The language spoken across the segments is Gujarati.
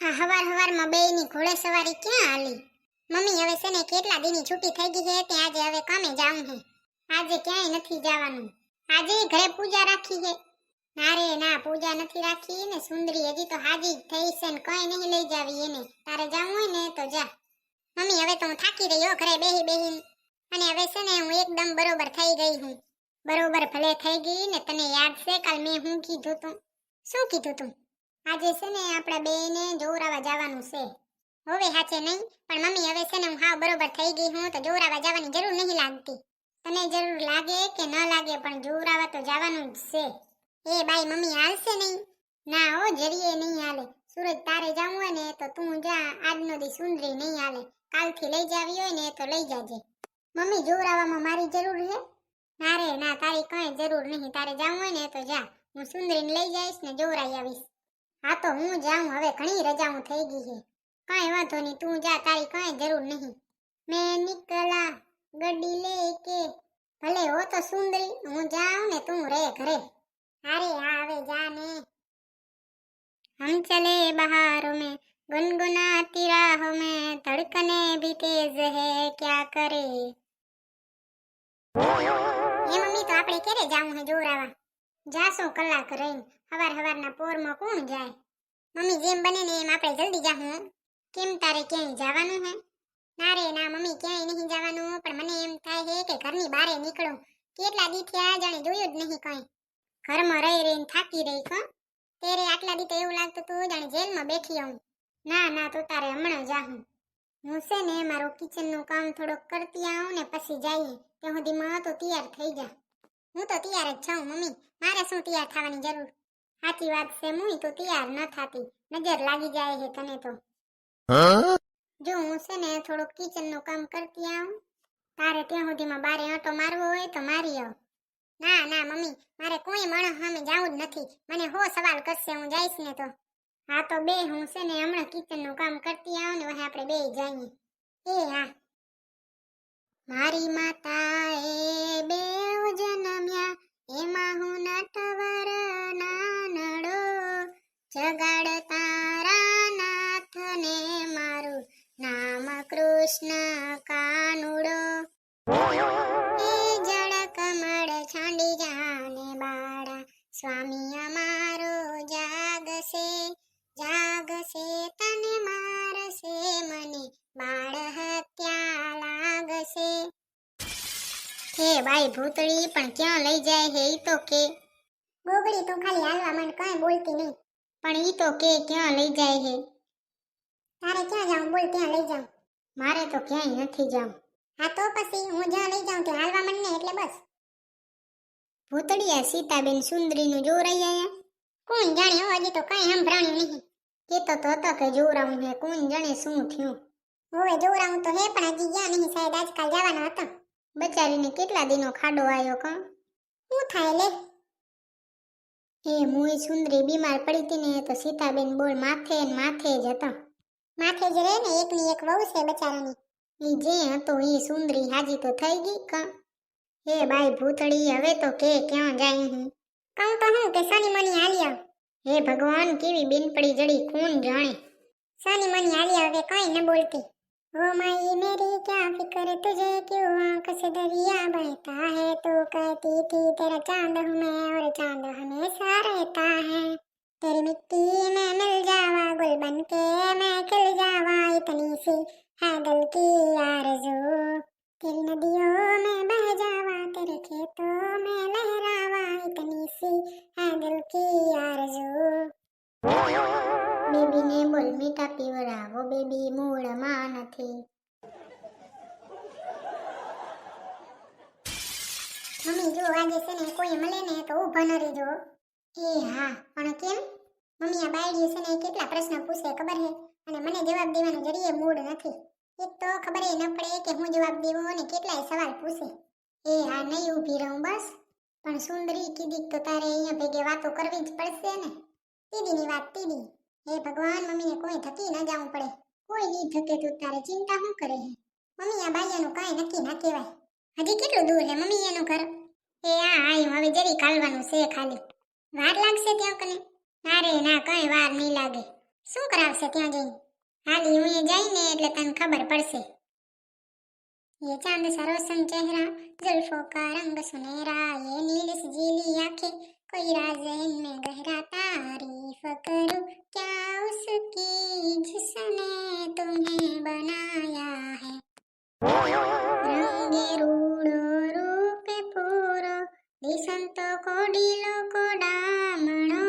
આ હવાર હવારમાં બેયની ઘોડે સવારી ક્યાં હાલી? મમ્મી, હવે છે ને કેટલા દીની છૂટી થઈ ગઈ છે તે આજે હવે કામે જાઉં હે. આજે ક્યાંય નથી જવાનું. આજે ઘરે પૂજા રાખી છે. ના રે, ના, પૂજા નથી રાખી ને સુંદરી હજી તો હાજી થઈ છે ને કઈ નહીં લઈ જાવી એને. તારે જાવું હોય ને તો જા. મમ્મી, હવે તો હું થાકી રહી હો ઘરે બેહી બેહી અને હવે છે ને હું એકદમ બરોબર થઈ ગઈ હું. બરોબર ભલે થઈ ગઈ ને તને યાદ છે, કાલ મેં હું કીધું તું? શું કીધું તું? આજે છે ને આપણા બેને જોરાવા જવાનું છે. હવે હાચે નહીં, પણ મમ્મી હવે છે ને હું હાવ બરોબર થઈ ગઈ હું, તો જોરાવા જવાની જરૂર નહીં લાગતી. તને જરૂર લાગે કે ન લાગે, પણ જોરાવા તો જવાનું જ છે. એ બાઈ મમ્મી હાલશે નહીં? ના હો જરીએ નહીં હાલે. સુરજ તારે જવું હોય ને, તો તું જા, આજનો દી સુંદરી નહીં હાલે. કાલથી લઈ જાવી હોય ને, તો લઈ જાજે. મમ્મી જોરાવામાં મારી જરૂર છે? ના રે, ના, તારી કઈ જરૂર નહીં. તારે જવું હોય ને, તો જા. હું સુંદરીને લઈ જઈશ ને જોરાઈ આવીશ. હા તો હું જાઉં હવે ઘણી રજાઓ થઈ ગઈ છે. કાંઈ વાંધો નહીં, તું જા, તારી કાંઈ જરૂર નહીં. મેં નીકળા ગડી લે કે, ભલે હો તો સુંદરી, હું જાઉં ને તું રે ઘરે. અરે હા હવે જા ને. હમ ચલે બહારો મે, ગુનગુનાતી રાહો મે, ધડકને ભી તેજ હે, ક્યા કરે? એ મમ્મી, તો આપણે ક્યારે જાઉં હે જોરાવા? જાશું કલાક રહીને. હવાર હવારના પોરમાં કોણ જાય? મમ્મી જેમ બને ને એમ આપણે જલ્દી જાહું. હો. કેમ તારે ક્યાંય જવાનું હે? ના રે, ના, મમ્મી ક્યાંય નહીં જવાનું, પણ મને એમ થાય છે કે ઘરની બહાર નીકળું. કેટલા દી થયા જાણે જોયું જ નહીં કઈ. ઘરમાં રહી રહીને થાકી રહી કો તેરે આટલા દી તો એવું લાગતું તું જાણે જેલમાં બેઠી આવું ના ના, તો તારે હમણાં જાહું. હું છે ને મારું કિચનનું કામ થોડુંક કરતી આવું ને પછી જઈએ. ત્યાં સુધીમાં તો તૈયાર થઈ જા. હું તો તૈયાર જ છું, મમ્મી. મારે શું તૈયાર થવાની જરૂર? સાચી વાત છે, હું તો તૈયાર ન થાતી. નજર લાગી જાય છે તને તો. જો હું છે ને થોડુંક કિચનનું કામ કરતી આવું, તારે ત્યાં સુધીમાં બારે આંટો મારવો હોય તો મારી આવ. ના ના, મમ્મી, મારે કોઈ માણસ સામે જાવું જ નથી. મને હો સવાલ કરશે, હું જઈશ ને તો. હા તો બે, હું છે ને હમણાં કિચનનું કામ કરતી આવું ને હવે આપણે બે જઈએ. એ હા. મારી માતા હે બાઈ ભૂતળી પણ ક્યાં લઈ જાય હે ઈ તો કે. ગોગડી તું ખાલી હાલવા માંડ કાંઈ બોલતી નહીં. પણ ઈ તો કે ક્યાં લઈ જાય હે. તારે ક્યાં જાઉં? બોલ ત્યાં લઈ જાઉં. મારે તો ક્યાંય નથી જાઉં. હા તો પછી હું જ્યાં લઈ જાઉં ત્યાં હાલવા માંડ ને એટલે બસ. ભૂતળીયા સીતાબેન સુંદરીનું જોરાઈ આયા કોણ જાણે હો હજી તો કાંઈ સંભળાણ્યું નહીં. કેતો તો હતો કે જોરાવું હે કોણ જાણે શું થયું? હવે જોરાવું તો હે પણ હજી ગયા નહીં સાહેબ. આજકાલ જવાના હતા. બચારીને કેટલા દિનો ખાડો આવ્યો ક શું થાય લે. એ મુઈ સુંદરી બીમાર પડી હતી ને તો સીતાબેન બોલ માથે ને માથે જ હતા. માથે જ રહે ને એકની એક વહુ છે બચારાની. એ જે હતો એ સુંદરી હાજી તો થઈ ગઈ ક હે, બાઈ ભૂતળી, હવે તો કે, ક્યાં જાય હું? કહું તો હું કે સની મની આલિયા હે ભગવાન, કેવી બેનપડી જડી, કોણ જાણે? સની મની આલિયા હવે કઈ ન બોલતી. ओ माई मेरी क्या फिक्र तुझे क्यों आंख से दरिया बहता है तो कहती थी तेरा चांद हूँ मैं और चांद हमेशा रहता है तेरी मिट्टी में मिल जावा गुल बन के मैं खिल जावा इतनी सी है दिल की आरज़ू तेरी नदियों में बह जावा तेरे खेतों में लहरावा इतनी सी है दिल की आरज़ू બેબીને બોલ મીઠા પીવડાવો, બેબી મૂળમાં નથી. મમ્મી, જો આજે છે ને, કોઈ મળે ને તો ઊભા ન રહેજો. એ હા, પણ કેમ? મમ્મી, આ બાયડી છે ને કેટલા પ્રશ્ન પૂછે ખબર હે? અને મને જવાબ દેવાનો જરીએ મૂડ નથી. એક તો ખબર ન પડે કે હું જવાબ દેવો અને કેટલાય સવાલ પૂછે. એ હા, નહીં ઊભી રહું બસ. પણ સુંદરી કીધી તો તારે અહીંયા ભેગે વાતો કરવી જ પડશે ને. તીદીની વાત તીદી હે ભગવાન મમ્મીને કોઈ થકી ન જવું પડે કોઈ ઈ થકે તું તારે ચિંતા શું કરે હે મમ્મી આ બાયાનું કાંઈ નક્કી ના કહેવાય હજી કેટલું દૂર હે મમ્મી એનું ઘર એ આ આયું હવે જરી કાલવાનું છે ખાલી વાર લાગશે ત્યાં કને ના રે ના કઈ વાર નહીં લાગે શું કરાવશે ત્યાં જઈને હાલી હું એ જઈને એટલે તને ખબર પડશે ये चांद सा रोशन चेहरा जुल्फों का रंग सुनहरा ये नील सी जीली आंखें કૈરા જૈન મેં ગહરા તારીફ કરું, ક્યાં ઉસકી જિસને તુમ્હે બનાયા હે? રંગે રૂડો રૂપ પૂરો દિશંતો કોડીલો કોડામણો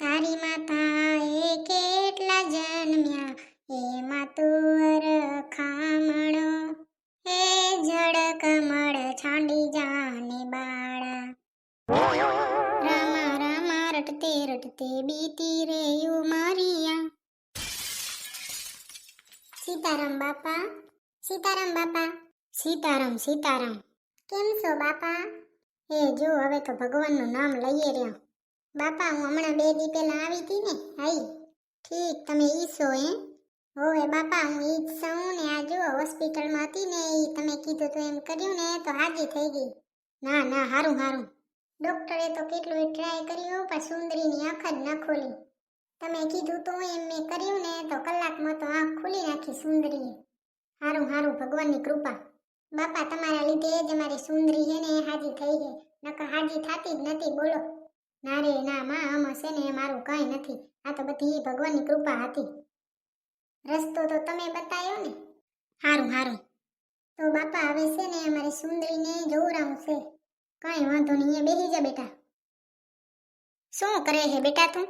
તારી માતા એ કેટલા જન્મ્યા, એમાં તું અરખામણો રટતે બીતી રે મારિયા. સીતારામ બાપા સીતારામ બાપા, સીતારામ સીતારામ. કેમ છો બાપા? એ જો, હવે તો ભગવાનનું નામ લઈએ રહ્યો. બાપા, હું હમણાં બે દી પહેલાં આવી હતી ને હાઈ ઠીક, તમે ઈ છો એ હોવે બાપા, હું ઈ જ છું ને, આ જો, હોસ્પિટલમાં હતી ને એ તમે કીધું તો એમ કર્યું ને, તો હાજી થઈ ગઈ. ના ના, હારું હારું. ડોક્ટરે તો કેટલું ટ્રાય કર્યું, પણ સુંદરીની આંખ જ ન ખોલી. તમે કીધું તો એમ મેં કર્યું ને, તો કલાકમાં તો આંખ ખોલી નાખી સુંદરીએ. હારું હારું, ભગવાનની કૃપા. બાપા, તમારા લીધે જ અમારી સુંદરી છે ને હાજી થઈ ગઈ. નકર હાજી થતી જ નથી, બોલો. ના રે, ના, માં, આમ છે ને મારું કાંઈ નથી. આ તો બધી ભગવાનની કૃપા હતી. રસ્તો તો તમે બતાવ્યો ને. હારું હારું. તો બાપા હવે છે ને, અમારી સુંદરીને જોવરાવું છે. કાંઈ વાંધો નહીં, અહીંયા બેસી જા બેટા. શું કરે છે બેટા તું?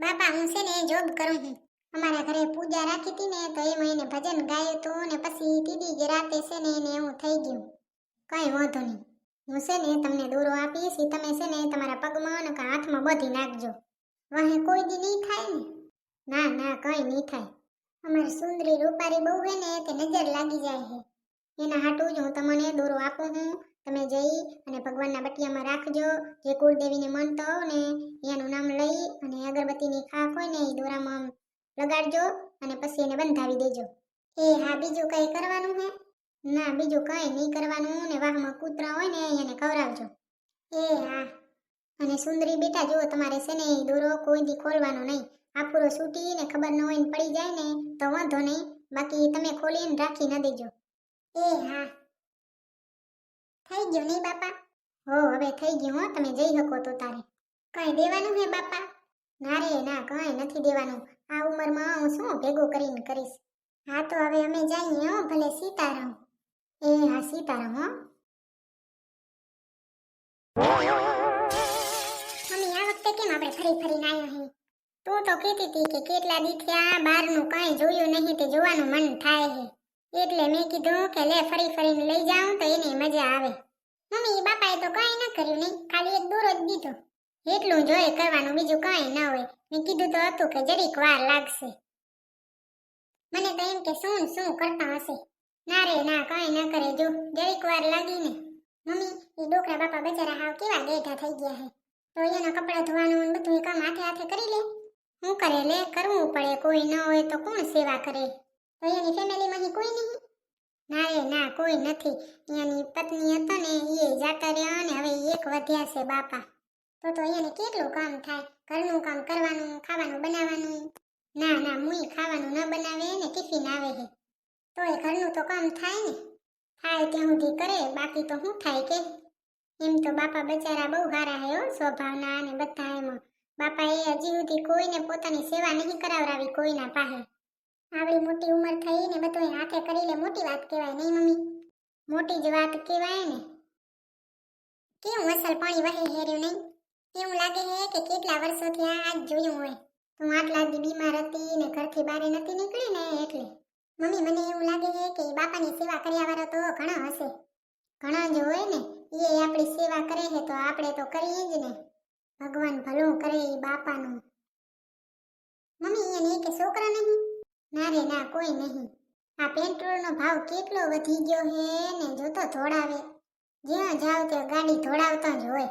બાપા, હું છે ને જોબ કરું છું. અમારા ઘરે પૂજા રાખી હતી ને, તો એમાં એને ભજન ગાયું હતું ને પછી તીજી જ રાતે છે ને એને એવું થઈ ગયું. કઈ વાંધો નહીં. હું છે ને તમને દોરો આપીશ તમે છે ને તમારા પગમાં ને હાથમાં બધી નાખજો. વાહે કોઈ દી નહીં થાય ને. ના ના, કંઈ નહીં થાય. અમારી સુંદરી રૂપારી બહુ હે ને, તે નજર લાગી જાય છે. એના હાટું જ હું તમને દોરો આપું છું. તમે જઈ અને ભગવાનના બટિયામાં રાખજો. જે કુળદેવીને માનતો હો ને, એનું નામ લઈ અને અગરબત્તીની ખાખ હોય ને, એ દોરામાં લગાડજો અને પછી એને બંધાવી દેજો. એ હા, બીજું કંઈ કરવાનું હે? ના, બીજું કંઈ નહીં કરવાનું ને વાહમાં કૂતરા હોય ને, એને ખવડાવજો. એ હા. અને સુંદરી બેટા, જુઓ તમારે છે ને, એ દોરો કોઈ દી ખોલવાનો નહીં. આ પૂરો સૂટી ને ખબર ન હોય ને, પડી જાય ને, તો વાંધો નહીં. બાકી તમે ખોલીને રાખી ન દેજો. એ હા. થઈ ગયું નહીં, બાપા? હો, હવે થઈ ગયું, હો, તમે જઈ શકો તો તારે. કઈ દેવાનું હે, બાપા? ના રે, ના, કઈ નથી દેવાનું. આ ઉંમરમાં હું શું ભેગું કરીને કરીશ? હા, તો હવે અમે જઈએ, હો, ભલે સીતારામ. એ, હા, સીતારામ, હો. મમ્મી, આ વખતે કેમ આપણે ફરી ફરીને આવ્યો હે? તું તો કહેતી હતી કે કેટલા દી થયા બહારનું કાંઈ જોયું નહીં, તે જોવાનું મન થાય છે એટલે મેં કીધું કે લે ફરી ફરીને લઈ જાઉં તો એને મજા આવે. મમ્મી બાપાએ તો કાંઈ ન કર્યું નહીં. ખાલી એક દૂર જ દીધો. એટલું જોઈએ કરવાનું, બીજું કાંઈ ન હોય. મેં કીધું તો હતું કે જરીક વાર લાગશે. મને તો એમ કે શું શું કરતા હશે? ના રે, ના, કાંઈ ના કરે. જો, જરીક વાર લાગી ને મમ્મી એ ડોકરા બાપા બચારા હાવ કેવા ગેઠા થઈ ગયા હે. તો એના કપડાં ધોવાનું બધું કામ હાથે હાથે કરી લે. હું કરે લે? કરવું પડે. કોઈ ન હોય તો કોણ સેવા કરે? તો એની ફેમિલીમાંથી કોઈ નહીં. ના રે, ના, કોઈ નથી. એની પત્ની હતો ને એ જાતા રહ્યા ને, હવે એક વધ્યા છે બાપા. તો તો એને કેટલું કામ થાય? ઘરનું કામ કરવાનું, ખાવાનું બનાવવાનું? ના ના, મુઈ ખાવાનું ન બનાવે ને, ટિફિન આવે છે તો એ ઘરનું તો કામ થાય ને. થાય ત્યાં સુધી કરે, બાકી તો શું થાય કે? એમ તો બાપા બચારા બહુ સારા હે હો, સ્વભાવના અને બધા એમાં બાપા એ હજી સુધી કોઈને પોતાની સેવા નહીં કરાવરાવી કોઈના પાસે. આવડી મોટી ઉંમર થઈ ને બધું હાથે કરી લે મોટી વાત કહેવાય નહીં, મમ્મી? મોટી જ વાત કહેવાય ને. કેવું અસલ પાણી વહી હેર્યું નહીં? એવું લાગે છે કે કેટલા વર્ષોથી આ આજ જોયું હોય? હું આટલા દી બીમાર હતી ને ઘરથી બહાર નથી નીકળી ને એટલે. મમ્મી, મને એવું લાગે છે કે બાપાની સેવા કર્યા વાળો તો ઘણા હશે. ઘણા જ હોય ને. એ આપણી સેવા કરે છે તો આપણે તો કરીએ જ ને. ભગવાન ભલું કરે એ બાપાનું. મમ્મી એને કે છોકરા નહીં? ના રે ના કોઈ નહીં. આ પેટ્રોલનો ભાવ કેટલો વધી ગયો હે ને જોતો ધોળાવે. જ્યાં જાવ ત્યાં ગાડી ધોળાવતા જ હોય.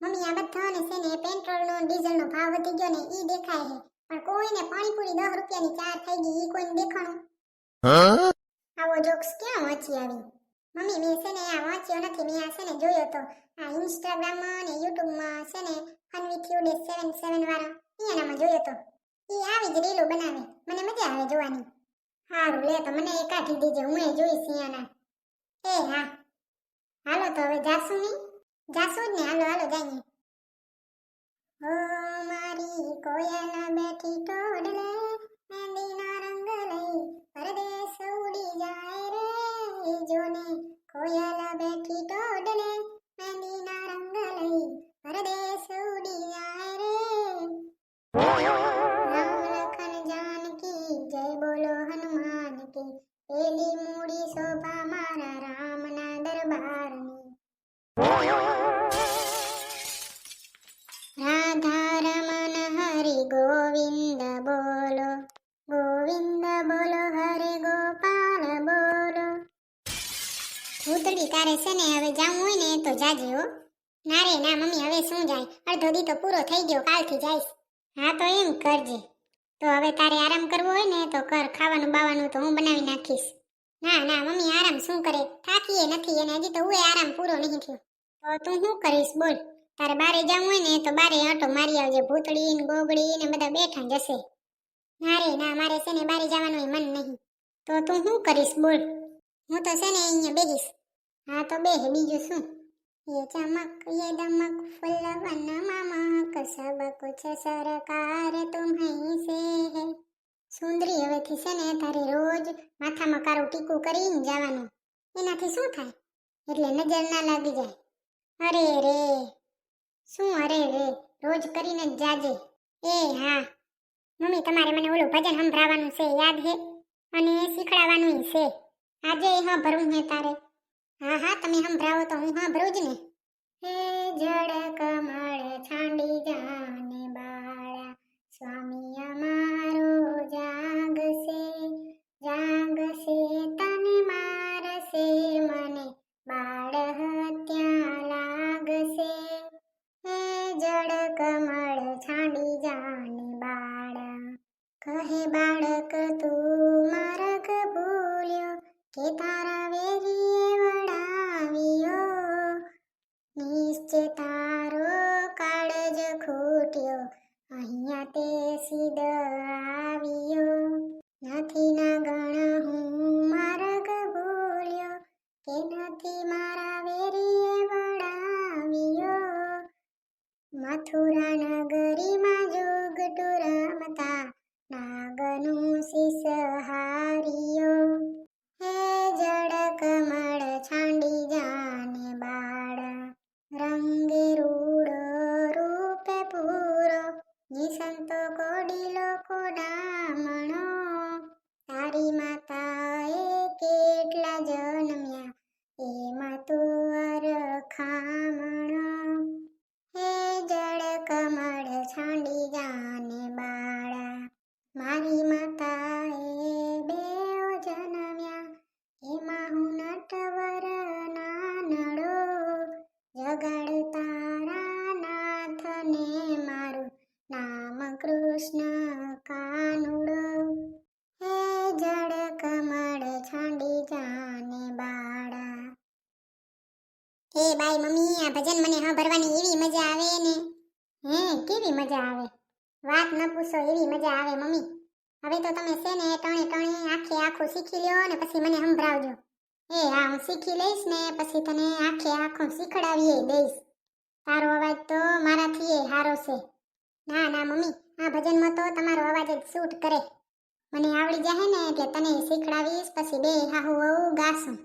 મમ્મી આ બધાને છે ને પેટ્રોલનો ડીઝલનો ભાવ વધી ગયો ને ઈ દેખાય છે. પણ કોઈને પાણીપુરી દસ રૂપિયાની ચાર થઈ ગઈ ઈ કોઈને દેખાણું. આવો જોક્સ ક્યાં વાંચી આવી? મમ્મી મેં છે ને આ વાંચ્યો નથી મેં આ છે ને જોયો તો. આ ઇન્સ્ટાગ્રામમાં અને યુટ્યુબમાં છે ને fun with you day seven seven વાળા એનામાં જોયો તો. એ આવી જ રીલો બનાવે. મને મજા આવે જોવાની. સારું લે તો મને એ કાઢી દેજે, હું એ જોઈશ અહીંયાના. એ, હા. હાલો તો હવે જાસુ નહીં જાસુ જ ને? હાલો હાલો જઈએ ઓ મારી કોયલ બેઠી ટોડલે ભૂતળી તારે છે ને હવે જાવું હોય ને તો જાજે હો. ના રે, ના, મમ્મી, હવે શું જાય? અડધો દી તો પૂરો થઈ ગયો, કાલથી જઈશ. હા, તો એમ કરજે. તો હવે તારે આરામ કરવો હોય ને તો કર, ખાવાનું બાવાનું તો હું બનાવી નાખીશ. ના ના, મમ્મી, આરામ શું કરે? થાકીએ નથી અને હજી તો હું આરામ પૂરો નહીં થયો. તો તું શું કરીશ બોલ? તારે બારે જવું હોય ને તો બારે આંટો મારી આવજે ભૂતળી ને ગોગળી ને બધા બેઠા જશે. ના રે, ના, મારે છે ને બારે જવાનું મન નહીં. તો તું શું કરીશ બોલ? હું તો છે ને અહીંયા બેહીશ. હા, તો બે બીજું શું? એ ચમક, એ દમક ફુલવન મામક સબ કુછ સરકાર તુમ્હી સે હે. સુંદરી હવેથી છે ને, તારે રોજ માથામાં કારું ટીકું કરીને જવાનું. એનાથી શું થાય? એટલે નજર ના લાગી જાય. અરે રે, શું અરે રે, રોજ કરીને જ જાજે. એ હા, મમ્મી, તમારે મને ઓલું ભજન સંભળાવવાનું છે, યાદ હે? અને શીખડાવવાનું છે. આજે હા ભરવું હે તારે. હા હા, તમે સંભળાવો તો હું સાંભળું જ ને. હે જળ કમળ છાંડી જાને બાળા. સ્વામી અમારો જાગશે જાગશે તને મારશે. કાનુડો હે જડ કમળ છાંડી જાને બાળા એ બાઈ મમ્મી આ ભજન મને સાંભળવાની એવી મજા આવે ને હે કેવી મજા આવે વાત ન પૂછો, એવી મજા આવે મમ્મી. હવે તો તમે છે ને, ટણે ટણે આખે આખું શીખી લ્યો ને પછી મને સંભળાવજો. એ હા હું શીખી લઈશ ને, પછી તને આખે આખું શીખડાવીએ દઈશ. તારો અવાજ તો મારાથી એ સારો છે. ના ના, મમ્મી, આ ભજનમાં તો તમારો અવાજ જ શૂટ કરે. મને આવડી જાય ને એટલે તને શીખડાવીશ, પછી બે હાહુ વહુ ગાશું.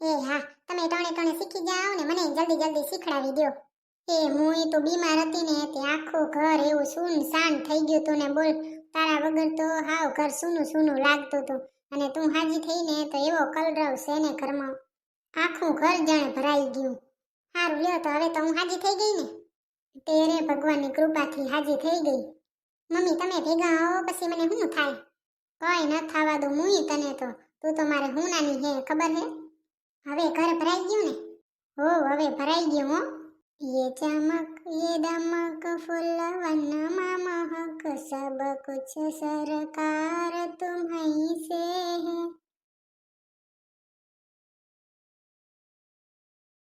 એ હા, તમે ટણે ટણે શીખી જાઓ ને, મને જલ્દી જલ્દી શીખડાવી દો એ હું તો બીમાર હતી ને, તે આખું ઘર એવું સૂન શાન થઈ ગયું તું ને, બોલ, તારા વગર તો હાવ ઘર સૂનું સૂનું લાગતું હતું અને તું હાજી થઈને તો એવો કલરવ છે ને ઘરમાં. આખું ઘર જાણે ભરાઈ ગયું. સારું લ્યો, તો હવે તો હું હાજી થઈ ગઈ ને. તેરે ભગવાનની કૃપાથી હાજી થઈ ગઈ મમ્મી તમે ભેગા આવો પછી મને શું થાય કઈ ન થવા દઉં મુઈ તને તો તું તો મારે હું નાની હે ખબર હે હવે ઘર ભરાઈ ગયું ને હો હવે ભરાઈ ગયું હો ये चमक ये दमक फुल वनमा महक सब कुछ सरकार तुम्हीं से है